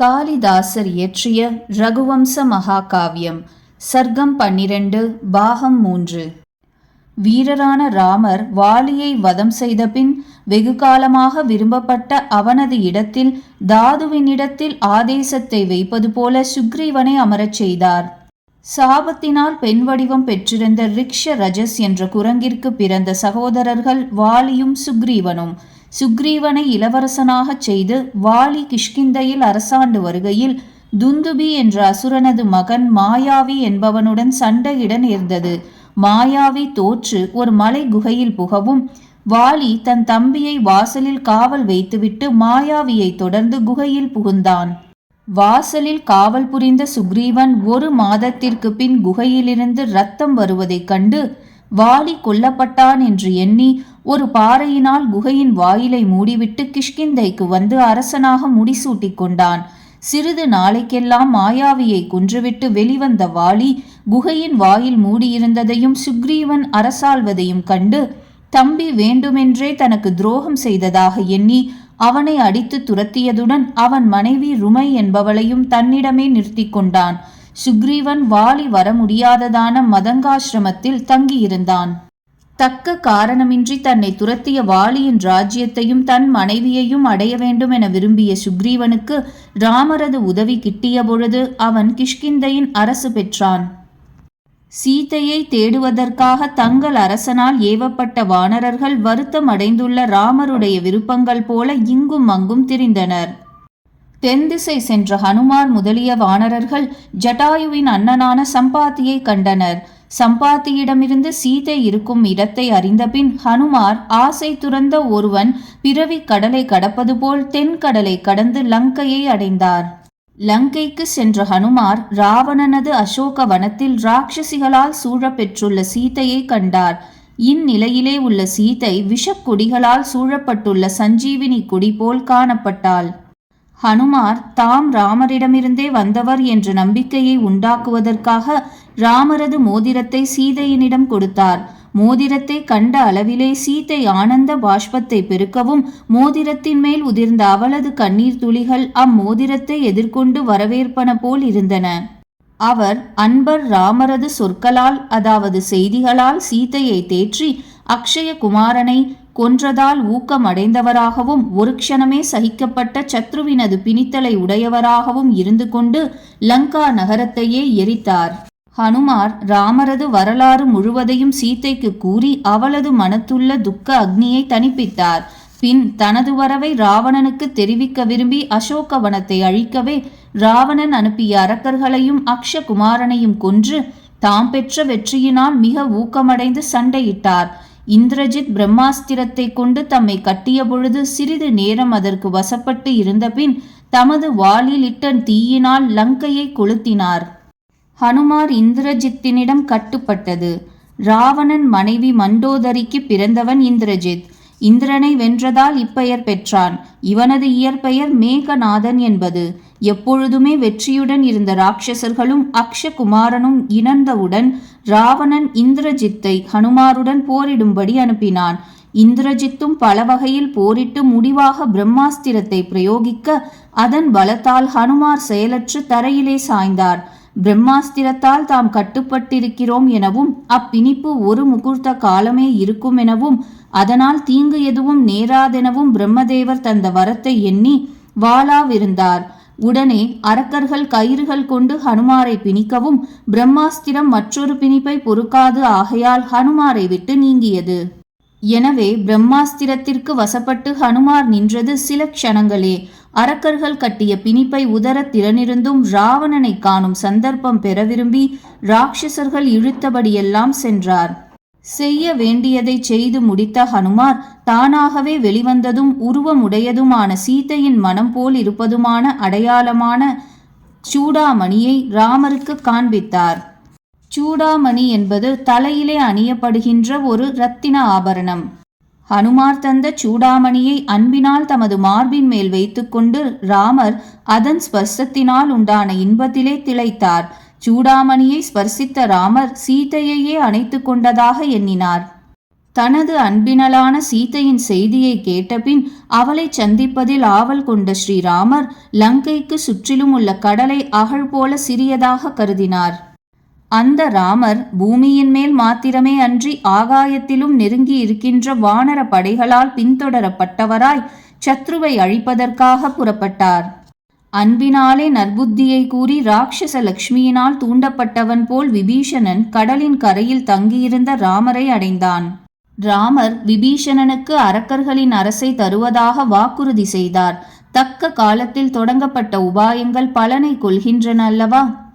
காளிதாசர் இயற்றிய ரகுவம்ச மகாகாவியம் சர்க்கம் பன்னிரண்டு பாகம் மூன்று. வீரரான ராமர் வாலியை வதம் செய்தபின் வெகு காலமாக விரும்பப்பட்ட அவனது இடத்தில் தாதுவினிடத்தில் ஆதேசத்தை வைப்பது போல சுக்ரீவனை அமரச் செய்தார். சாபத்தினால் பெண் வடிவம் பெற்றிருந்த ரிக்ஷ ரஜஸ் என்ற குரங்கிற்கு பிறந்த சகோதரர்கள் வாலியும் சுக்ரீவனும் சுக்ரீவனை இளவரசனாகச் செய்து வாலி கிஷ்கிந்தையில் அரசாண்டு வருகையில் துந்துபி என்ற அசுரனது மகன் மாயாவி என்பவனுடன் சண்டையிட நேர்ந்தது. மாயாவி தோற்று ஒரு மலை குகையில் புகவும் வாலி தன் தம்பியை வாசலில் காவல் வைத்துவிட்டு மாயாவியை தொடர்ந்து குகையில் புகுந்தான். வாசலில் காவல் புரிந்த சுக்ரீவன் ஒரு மாதத்திற்கு பின் குகையிலிருந்து ரத்தம் வருவதைக் கண்டு வாலி கொல்லப்பட்டான் என்று எண்ணி ஒரு பாறையினால் குகையின் வாயிலை மூடிவிட்டு கிஷ்கிந்தைக்கு வந்து அரசனாக முடிசூட்டி கொண்டான். சிறிது நாளைக்கெல்லாம் மாயாவியை கொன்றுவிட்டு வெளிவந்த வாலி குகையின் வாயில் மூடியிருந்ததையும் சுக்ரீவன் அரசாள்வதையும் கண்டு தம்பி வேண்டுமென்றே தனக்கு துரோகம் செய்ததாக எண்ணி அவனை அடித்து துரத்தியதுடன் அவன் மனைவி ருமை என்பவளையும் தன்னிடமே நிறுத்தி கொண்டான். சுக்ரீவன் வாலி வர முடியாததான மதங்காசிரமத்தில் தங்கியிருந்தான். தக்க காரணமின்றி தன்னை துரத்திய வாலியின் ராஜ்யத்தையும் தன் மனைவியையும் அடைய வேண்டும் என விரும்பிய சுக்ரீவனுக்கு ராமரது உதவி கிட்டிய பொழுது அவன் கிஷ்கிந்தையின் அரசு பெற்றான். சீதையை தேடுவதற்காக தங்கள் அரசனால் ஏவப்பட்ட வானரர்கள் வருத்தம் அடைந்துள்ள ராமருடைய விருப்பங்கள் போல இங்கும் அங்கும் திரிந்தனர். தென்திசை சென்ற ஹனுமார் முதலிய வானரர்கள் ஜட்டாயுவின் அண்ணனான சம்பாத்தியை கண்டனர். சம்பாத்தியிடமிருந்து சீதை இருக்கும் இடத்தை அறிந்தபின் ஹனுமார் ஆசை துறந்த ஒருவன் பிறவி கடலை கடப்பது போல் தென்கடலை கடந்து லங்கையை அடைந்தார். லங்கைக்கு சென்ற ஹனுமார் ராவணனது அசோக வனத்தில் ராட்சசிகளால் சூழப்பெற்றுள்ள சீதையை கண்டார். இந்நிலையிலே உள்ள சீதை விஷக்குடிகளால் சூழப்பட்டுள்ள சஞ்சீவினி குடி போல் காணப்பட்டாள். ஹனுமார் தாம் ராமரிடமிருந்தே வந்தவர் என்ற நம்பிக்கையை உண்டாக்குவதற்காக ராமரது மோதிரத்தை சீதையனிடம் கொடுத்தார். மோதிரத்தை கண்ட அளவிலே சீத்தை ஆனந்த பாஷ்பத்தை பெருக்கவும் மோதிரத்தின் மேல் உதிர்ந்த அவளது கண்ணீர் துளிகள் அம்மோதிரத்தை எதிர்கொண்டு வரவேற்பன போல் இருந்தன. அவர் அன்பர் ராமரது சொற்களால் அதாவது செய்திகளால் சீதையை தேற்றி அக்ஷய குமாரனை கொன்றதால் ஊக்கம் அடைந்தவராகவும் ஒரு க்ஷணமே சகிக்கப்பட்ட சத்ருவினது பிணித்தலை உடையவராகவும் இருந்து கொண்டு லங்கா நகரத்தையே எரித்தார். ஹனுமார் ராமரது வரலாறு முழுவதையும் சீத்தைக்கு கூறி அவளது மனத்துள்ள துக்க அக்னியை தணிப்பித்தார். பின் தனது வரவை ராவணனுக்கு தெரிவிக்க விரும்பி அசோகவனத்தை அழிக்கவே ராவணன் அனுப்பிய அரக்கர்களையும் அக்ஷகுமாரனையும் கொன்று தாம் பெற்ற வெற்றியினால் மிக ஊக்கமடைந்து சண்டையிட்டார். இந்திரஜித் பிரம்மாஸ்திரத்தை கொண்டு தம்மை கட்டிய பொழுது சிறிது நேரம் அதற்கு வசப்பட்டு இருந்தபின் தமது வாளில் இட்ட தீயினால் லங்கையை கொளுத்தினார். ஹனுமார் இந்திரஜித்தினிடம் கட்டுப்பட்டது. ராவணன் மனைவி மண்டோதரிக்கு பிறந்தவன் இந்திரஜித். இந்திரனை வென்றதால் இப்பெயர் பெற்றான். இவனது இயற்பெயர் மேகநாதன் என்பது. எப்பொழுதுமே வெற்றியுடன் இருந்த ராட்சசர்களும் அக்ஷகுமாரனும் இணந்தவுடன் ராவணன் இந்திரஜித்தை ஹனுமாருடன் போரிடும்படி அனுப்பினான். இந்திரஜித்தும் பல வகையில் போரிட்டு முடிவாக பிரம்மாஸ்திரத்தை பிரயோகிக்க அதன் பலத்தால் ஹனுமார் செயலற்று தரையிலே சாய்ந்தார். பிரம்மாஸ்திரத்தால் தாம் கட்டுப்பட்டிருக்கிறோம் எனவும் அப்பிணிப்பு ஒரு முகூர்த்த காலமே இருக்கும் எனவும் அதனால் தீங்கு எதுவும் நேராதெனவும் பிரம்மதேவர் தந்த வரத்தை எண்ணி வாளாவிருந்தார் உடனே அரக்கர்கள் கயிறுகள் கொண்டு ஹனுமாரை பிணிக்கவும் பிரம்மாஸ்திரம் மற்றொரு பிணிப்பை பொறுக்காது ஆகையால் ஹனுமாரை விட்டு நீங்கியது. எனவே பிரம்மாஸ்திரத்திற்கு வசப்பட்டு ஹனுமார் நின்றது சில க்ஷணங்களே. அரக்கர்கள் கட்டிய பிணிப்பை உதர திறனிருந்தும் ராவணனை காணும் சந்தர்ப்பம் பெற விரும்பி ராட்சசர்கள் இழுத்தபடியெல்லாம் சென்றார். செய்ய வேண்டியதை செய்து முடித்த ஹனுமார் தானாகவே வெளிவந்ததும் உருவமுடையதுமான சீதையின் மனம் போல் இருப்பதுமான அடையாளமான சூடாமணியை ராமருக்கு காண்பித்தார். சூடாமணி என்பது தலையிலே அணியப்படுகின்ற ஒரு இரத்தின ஆபரணம். ஹனுமார் தந்த சூடாமணியை அன்பினால் தமது மார்பின் மேல் வைத்துக்கொண்டு ராமர் அதன் ஸ்பர்சத்தினால் உண்டான இன்பத்திலே திளைத்தார். சூடாமணியை ஸ்பர்சித்த ராமர் சீதையையே அணைத்து கொண்டதாக எண்ணினார். தனது அன்பினலான சீதையின் செய்தியை கேட்டபின் அவளை சந்திப்பதில் ஆவல் கொண்ட ஸ்ரீராமர் லங்கைக்கு சுற்றிலும் உள்ள கடலை அகழ் போல சிறியதாக கருதினார். அந்த ராமர் பூமியின் மேல் மாத்திரமே அன்றி ஆகாயத்திலும் நெருங்கி இருக்கின்ற வானர படைகளால் பின்தொடரப்பட்டவராய் சத்ருவை அழிப்பதற்காக புறப்பட்டார். அன்பினாலே நற்புத்தியை கூறி ராட்சச லக்ஷ்மியினால் தூண்டப்பட்டவன் போல் விபீஷணன் கடலின் கரையில் தங்கியிருந்த ராமரை அடைந்தான். ராமர் விபீஷணனுக்கு அரக்கர்களின் அரசை தருவதாக வாக்குறுதி செய்தார். தக்க காலத்தில் தொடங்கப்பட்ட உபாயங்கள் பலனை கொள்கின்றன அல்லவா?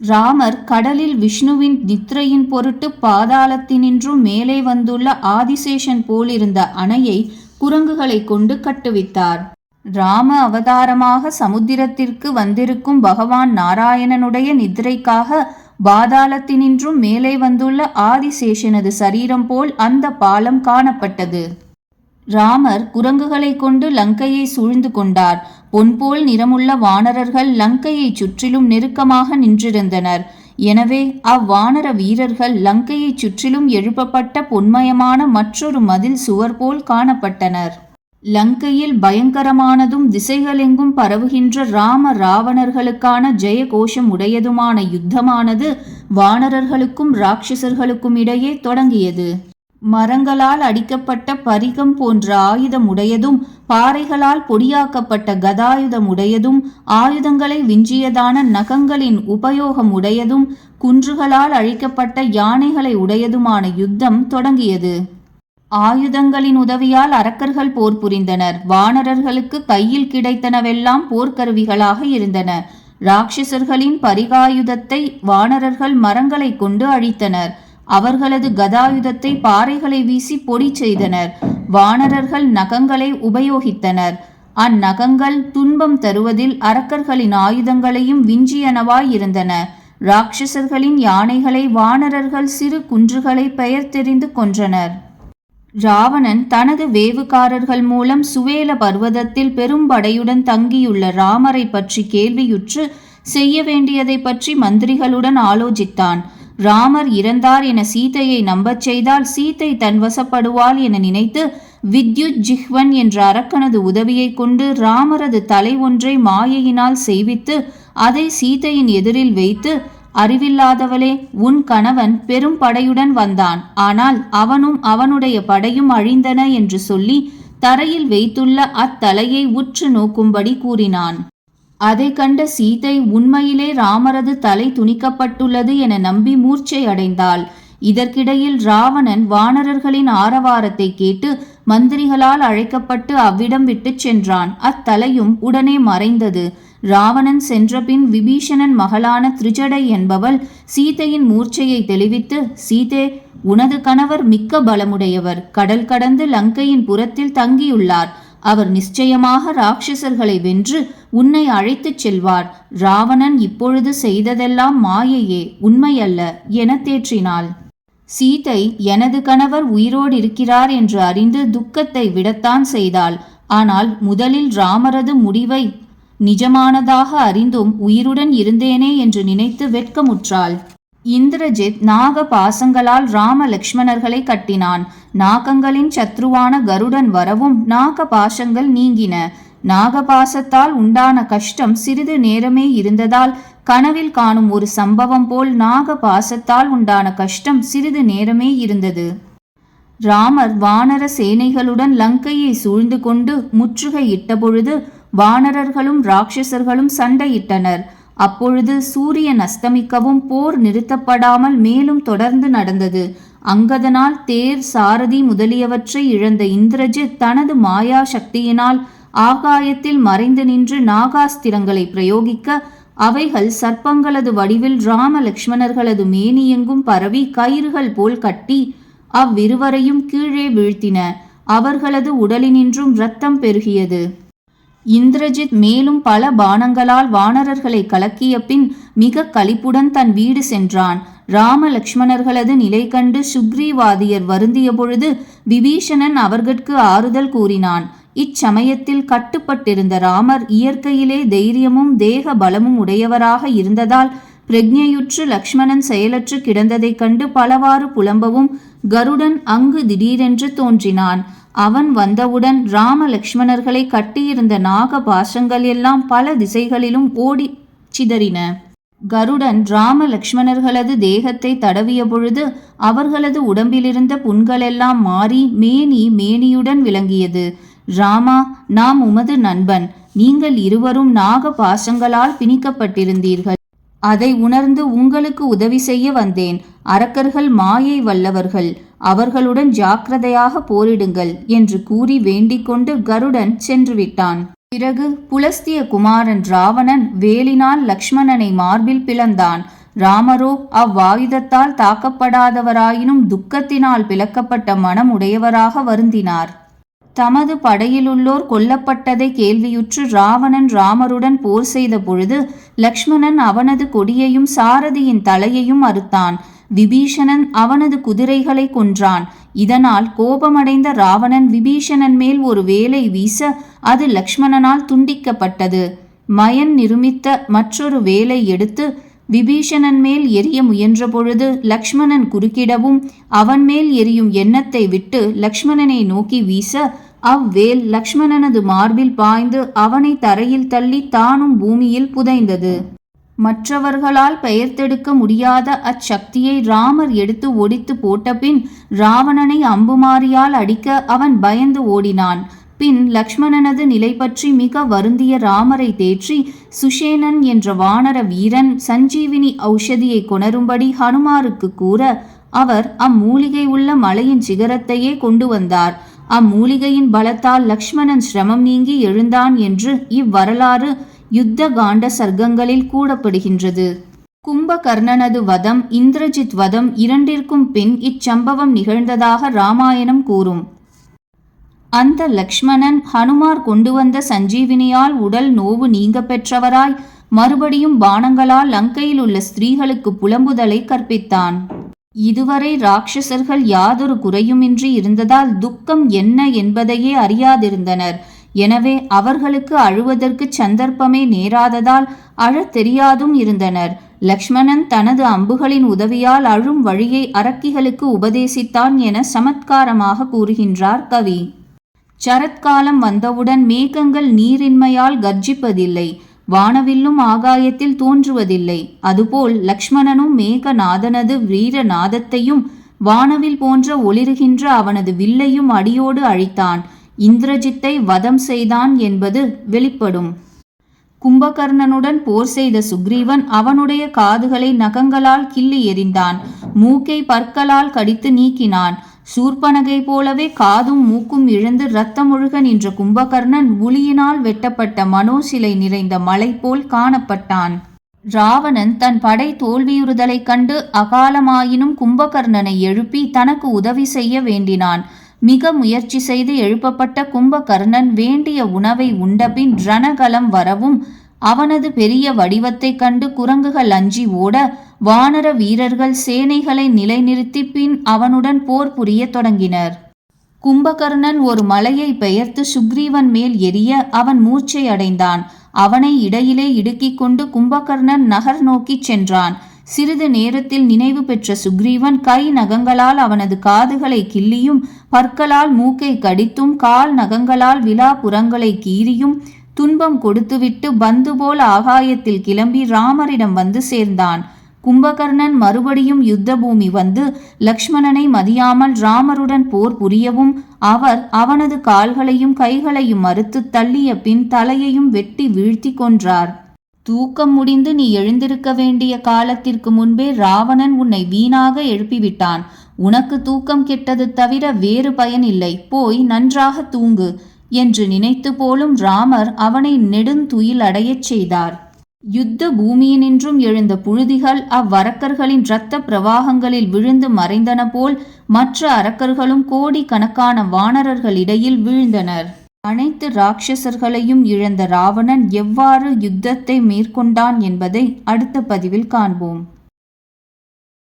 ராமர் கடலில் விஷ்ணுவின் நித்ரையின் பொருட்டு பாதாளத்தினின்றும் மேலே வந்துள்ள ஆதிசேஷன் போலிருந்த அணையை குரங்குகளை கொண்டு கட்டுவித்தார். ராம அவதாரமாக சமுத்திரத்திற்கு வந்திருக்கும் பகவான் நாராயணனுடைய நித்ரைக்காக பாதாளத்தினின்றும் மேலே வந்துள்ள ஆதிசேஷனது சரீரம் போல் அந்த பாலம் காணப்பட்டது. ராமர் குரங்குகளை கொண்டு லங்கையை சூழ்ந்து கொண்டார். பொன்போல் நிறமுள்ள வானரர்கள் லங்கையைச் சுற்றிலும் நெருக்கமாக நின்றிருந்தனர். எனவே அவ்வானர வீரர்கள் லங்கையைச் சுற்றிலும் எழுப்பப்பட்ட பொன்மயமான மற்றொரு மதில் சுவர் போல் காணப்பட்டனர். லங்கையில் பயங்கரமானதும் திசைகளெங்கும் பரவுகின்ற ராம ராவணர்களுக்கான ஜெய கோஷம் உடையதுமான யுத்தமானது வானரர்களுக்கும் ராட்சசர்களுக்கும் இடையே தொடங்கியது. மரங்களால் அடிக்கப்பட்ட பரிகம் போன்ற ஆயுதம் உடையதும் பாறைகளால் பொடியாக்கப்பட்ட கதாயுதம் உடையதும் ஆயுதங்களை விஞ்சியதான நகங்களின் உபயோகம் உடையதும் குன்றுகளால் அழிக்கப்பட்ட யானைகளை உடையதுமான யுத்தம் தொடங்கியது. ஆயுதங்களின் உதவியால் அரக்கர்கள் போர் புரிந்தனர். வானரர்களுக்கு கையில் கிடைத்தனவெல்லாம் போர்க்கருவிகளாக இருந்தன. ராட்சசர்களின் பரிகாயுதத்தை வானரர்கள் மரங்களை கொண்டு அழித்தனர். அவர்களது கதாயுதத்தை பாறைகளை வீசி பொடி செய்தனர். வானரர்கள் நகங்களை உபயோகித்தனர். அந்நகங்கள் துன்பம் தருவதில் அரக்கர்களின் ஆயுதங்களையும் விஞ்சியனவாய் இருந்தன ராட்சசர்களின் யானைகளை வானரர்கள் சிறு குன்றுகளை பெயர் தெரிந்து கொன்றனர். ராவணன் தனது வேவுகாரர்கள் மூலம் சுவேல பர்வதத்தில் பெரும்படையுடன் தங்கியுள்ள ராமரை பற்றி கேள்வியுற்று செய்ய வேண்டியதை பற்றி மந்திரிகளுடன் ஆலோசித்தான். ராமர் இறந்தார் என சீதையை நம்பச் செய்தால் சீதை தன்வசப்படுவாள் என நினைத்து வித்யுத் ஜிஹ்வன் என்ற அரக்கனது உதவியை கொண்டு ராமரது தலை ஒன்றை மாயையினால் செய்வித்து அதை சீதையின் எதிரில் வைத்து அறிவில்லாதவளே உன் கணவன் பெரும் படையுடன் வந்தான். ஆனால் அவனும் அவனுடைய படையும் அழிந்தன என்று சொல்லி தரையில் வைத்துள்ள அத்தலையை உற்று நோக்கும்படி கூறினான். அதை கண்ட சீதை உண்மையிலே ராமரது தலை துணிக்கப்பட்டுள்ளது என நம்பி மூர்ச்சை அடைந்தாள் இதற்கிடையில் ராவணன் வானரர்களின் ஆரவாரத்தை கேட்டு மந்திரிகளால் அழைக்கப்பட்டு அவ்விடம் விட்டுச் சென்றான். அத்தலையும் உடனே மறைந்தது. ராவணன் சென்றபின் விபீஷணன் மகளான திரிஜடை என்பவள் சீதையின் மூர்ச்சையை தெளிவித்து சீதே உனது கணவர் மிக்க பலமுடையவர். கடல் கடந்து லங்கையின் புறத்தில் தங்கியுள்ளார். அவர் நிச்சயமாக ராட்சசர்களை வென்று உன்னை அழைத்துச் செல்வார். ராவணன் இப்பொழுது செய்ததெல்லாம் மாயையே உண்மையல்ல என தேற்றினாள். சீதை எனது கணவர் உயிரோடு இருக்கிறார் என்று அறிந்து துக்கத்தை விடத்தான் செய்தாள். ஆனால் முதலில் ராமரது முடிவை நிஜமானதாக அறிந்தும் உயிருடன் இருந்தேனே என்று நினைத்து வெட்கமுற்றாள். இந்திரஜித் நாக பாசங்களால் ராம லக்ஷ்மணர்களை கட்டினான். நாகங்களின் சத்ருவான கருடன் வரவும் நாக பாசங்கள் நீங்கின. நாகபாசத்தால் உண்டான கஷ்டம் சிறிது நேரமே இருந்ததால் கனவில் காணும் ஒரு சம்பவம் போல் நாகபாசத்தால் உண்டான கஷ்டம் சிறிது நேரமே இருந்தது. ராமர் வானர சேனைகளுடன் லங்கையை சூழ்ந்து கொண்டு முற்றுகையிட்ட பொழுது வானரர்களும் ராட்சசர்களும் சண்டையிட்டனர். அப்பொழுது சூரியன் அஸ்தமிக்கவும் போர் நிறுத்தப்படாமல் மேலும் தொடர்ந்து நடந்தது. அங்கதனால் தேர் சாரதி முதலியவற்றை இழந்த இந்திரஜித் தனது மாயா சக்தியினால் ஆகாயத்தில் மறைந்து நின்று நாகாஸ்திரங்களை பிரயோகிக்க அவைகள் சர்ப்பங்களது வடிவில் ராம லக்ஷ்மணர்களது மேனியெங்கும் பரவி கயிறுகள் போல் கட்டி அவ்விருவரையும் கீழே வீழ்த்தின. அவர்களது உடலினின்றும் இரத்தம் பெருகியது. இந்திரஜித் மேலும் பல பானங்களால் வானரர்களை கலக்கிய பின் மிக களிப்புடன் தன் வீடு சென்றான். ராம லக்ஷ்மணர்களது நிலை கண்டு சுக்ரீவாதியர் வருந்திய பொழுது விபீஷணன் அவர்கட்கு ஆறுதல் கூறினான். இச்சமயத்தில் கட்டுப்பட்டிருந்த ராமர் இயற்கையிலே தைரியமும் தேக பலமும் உடையவராக இருந்ததால் பிரக்ஞையுற்று லக்ஷ்மணன் செயலற்று கிடந்ததைக் கண்டு பலவாறு புலம்பவும் கருடன் அங்கு திடீரென்று தோன்றினான். அவன் வந்தவுடன் ராம லக்ஷ்மணர்களை கட்டியிருந்த நாக பாஷங்கள் எல்லாம் பல திசைகளிலும் ஓடி சிதறின. கருடன் ராம லக்ஷ்மணர்களது தேகத்தை தடவிய பொழுது அவர்களது உடம்பிலிருந்த புண்களெல்லாம் மாறி மேனி மேனியுடன் விளங்கியது. ராமா நாம் உமது நண்பன். நீங்கள் இருவரும் நாக பாசங்களால் பிணிக்கப்பட்டிருந்தீர்கள். அதை உணர்ந்து உங்களுக்கு உதவி செய்ய வந்தேன். அரக்கர்கள் மாயை வல்லவர்கள். அவர்களுடன் ஜாக்கிரதையாக போரிடுங்கள் என்று கூறி வேண்டிக்கொண்டு கருடன் சென்று விட்டான் பிறகு புலஸ்திய குமாரன் ராவணன் வேலினால் லக்ஷ்மணனை மார்பில் பிளந்தான். ராமரோ அவ்வாயுதத்தால் தாக்கப்படாதவராயினும் துக்கத்தினால் பிளக்கப்பட்ட மனம் உடையவராக வருந்தினார். தமது படையிலுள்ளோர் கொல்லப்பட்டதை கேள்வியுற்று ராவணன் ராமருடன் போர் செய்த பொழுது லக்ஷ்மணன் அவனது கொடியையும் சாரதியின் தலையையும் அறுத்தான். விபீஷணன் அவனது குதிரைகளை கொன்றான். இதனால் கோபமடைந்த ராவணன் விபீஷணன் மேல் ஒரு வேலை வீச அது லக்ஷ்மணனால் துண்டிக்கப்பட்டது. மயன் நிருமித்த மற்றொரு வேலை எடுத்து விபீஷணன் மேல் எரிய முயன்ற பொழுது லக்ஷ்மணன் குறுக்கிடவும் அவன் மேல் எரியும் எண்ணத்தை விட்டு லக்ஷ்மணனை நோக்கி வீச அவ்வேல் லக்ஷ்மணனது மார்பில் பாய்ந்து அவனை தரையில் தள்ளி தானும் பூமியில் புதைந்தது. மற்றவர்களால் பெயர்த்தெடுக்க முடியாத அச்சக்தியை ராமர் எடுத்து ஒடித்து போட்டபின் ராவணனை அம்புமாரியால் அடிக்க அவன் பயந்து ஓடினான். பின் லக்ஷ்மணனது நிலை பற்றி மிக வருந்திய ராமரை தேற்றி சுஷேனன் என்ற வானர வீரன் சஞ்சீவினி ஔஷதியை கொணரும்படி ஹனுமாருக்கு கூற அவர் அம்மூலிகை உள்ள மலையின் சிகரத்தையே கொண்டு வந்தார். அம்மூலிகையின் பலத்தால் லக்ஷ்மணன் சிரமம் நீங்கி எழுந்தான் என்று இவ்வரலாறு யுத்த காண்ட சர்க்கங்களில் கூடப்படுகின்றது கும்பகர்ணனது வதம் இந்திரஜித் வதம் இரண்டிற்கும் பின் இச்சம்பவம் நிகழ்ந்ததாக ராமாயணம் கூறும். அந்த லக்ஷ்மணன் ஹனுமார் கொண்டு வந்த சஞ்சீவினியால் உடல் நோவு நீங்க பெற்றவராய் மறுபடியும் பானங்களால் லங்கையில் உள்ள ஸ்திரீகளுக்கு புலம்புதலை கற்பித்தான். இதுவரை ராட்சசர்கள் யாதொரு குறையுமின்றி இருந்ததால் துக்கம் என்ன என்பதையே அறியாதிருந்தனர். எனவே அவர்களுக்கு அழுவதற்கு சந்தர்ப்பமே நேராததால் அழத் தெரியாதும் இருந்தனர். லக்ஷ்மணன் தனது அம்புகளின் உதவியால் அழும் வழியை அரக்கிகளுக்கு உபதேசித்தான் என சமத்காரமாக கூறுகின்றார் கவி. சரத்காலம் வந்தவுடன் மேகங்கள் நீரின்மையால் கர்ஜிப்பதில்லை. வானவில்லும் ஆகாயத்தில் தோன்றுவதில்லை. அதுபோல் லக்ஷ்மணனும் மேகநாதனது வீரநாதத்தையும் வானவில் போன்ற ஒளிருகின்ற அவனது வில்லையும் அடியோடு அழித்தான். இந்திரஜித்தை வதம் செய்தான் என்பது வெளிப்படும். கும்பகர்ணனுடன் போர் செய்த சுக்ரீவன் அவனுடைய காதுகளை நகங்களால் கிள்ளி எறிந்தான். மூக்கை பற்களால் கடித்து நீக்கினான். சூர்பனகை போலவே காதும் மூக்கும் இழந்து இரத்தமொழுக நின்ற கும்பகர்ணன் உளியினால் வெட்டப்பட்ட மனோசிலை நிறைந்த மலை போல் காணப்பட்டான். ராவணன் தன் படை தோல்வியுறுதலைக் கண்டு அகாலமாயினும் கும்பகர்ணனை எழுப்பி தனக்கு உதவி செய்ய வேண்டினான். மிக முயற்சி செய்து எழுப்பப்பட்ட கும்பகர்ணன் வேண்டிய உணவை உண்டபின் ரணகலம் வரவும் அவனது பெரிய வடிவத்தைக் கண்டு குரங்குகள் அஞ்சி ஓட வானர வீரர்கள் சேனைகளை நிலைநிறுத்தி பின் அவனுடன் போர் புரிய தொடங்கினர். கும்பகர்ணன் ஒரு மலையை பெயர்த்து சுக்ரீவன் மேல் எரிய அவன் மூர்ச்சை அடைந்தான். அவனை இடையிலே இடுக்கிக் கொண்டு கும்பகர்ணன் நகர் நோக்கிச் சென்றான். சிறிது நேரத்தில் நினைவு பெற்ற சுக்ரீவன் கை நகங்களால் அவனது காதுகளை கிள்ளியும் பற்களால் மூக்கை கடித்தும் கால் நகங்களால் விழா புறங்களை கீறியும் துன்பம் கொடுத்துவிட்டு பந்து போல் ஆகாயத்தில் கிளம்பி ராமரிடம் வந்து சேர்ந்தான். கும்பகர்ணன் மறுபடியும் யுத்த பூமி வந்து லக்ஷ்மணனை மதியாமல் ராமருடன் போர் புரியவும் அவர் அவனது கால்களையும் கைகளையும் மறுத்து தள்ளிய பின் தலையையும் வெட்டி வீழ்த்தி கொன்றார். தூக்கம் முடிந்து நீ எழுந்திருக்க வேண்டிய காலத்திற்கு முன்பே ராவணன் உன்னை வீணாக எழுப்பிவிட்டான். உனக்கு தூக்கம் கெட்டது தவிர வேறு பயன் இல்லை. போய் நன்றாக தூங்கு என்று நினைத்து போலும் ராமர் அவனை நெடுந்துயில் அடையச் செய்தார். யுத்த பூமியினின்றும் எழுந்த புழுதிகள் அவ்வரக்கர்களின் இரத்த பிரவாகங்களில் விழுந்து மறைந்தன போல் மற்ற அரக்கர்களும் கோடிக்கணக்கான வானரர்களிடையில் வீழ்ந்தனர். அனைத்து ராட்சசர்களையும் இழந்த ராவணன் எவ்வாறு யுத்தத்தை மேற்கொண்டான் என்பதை அடுத்த பதிவில் காண்போம்.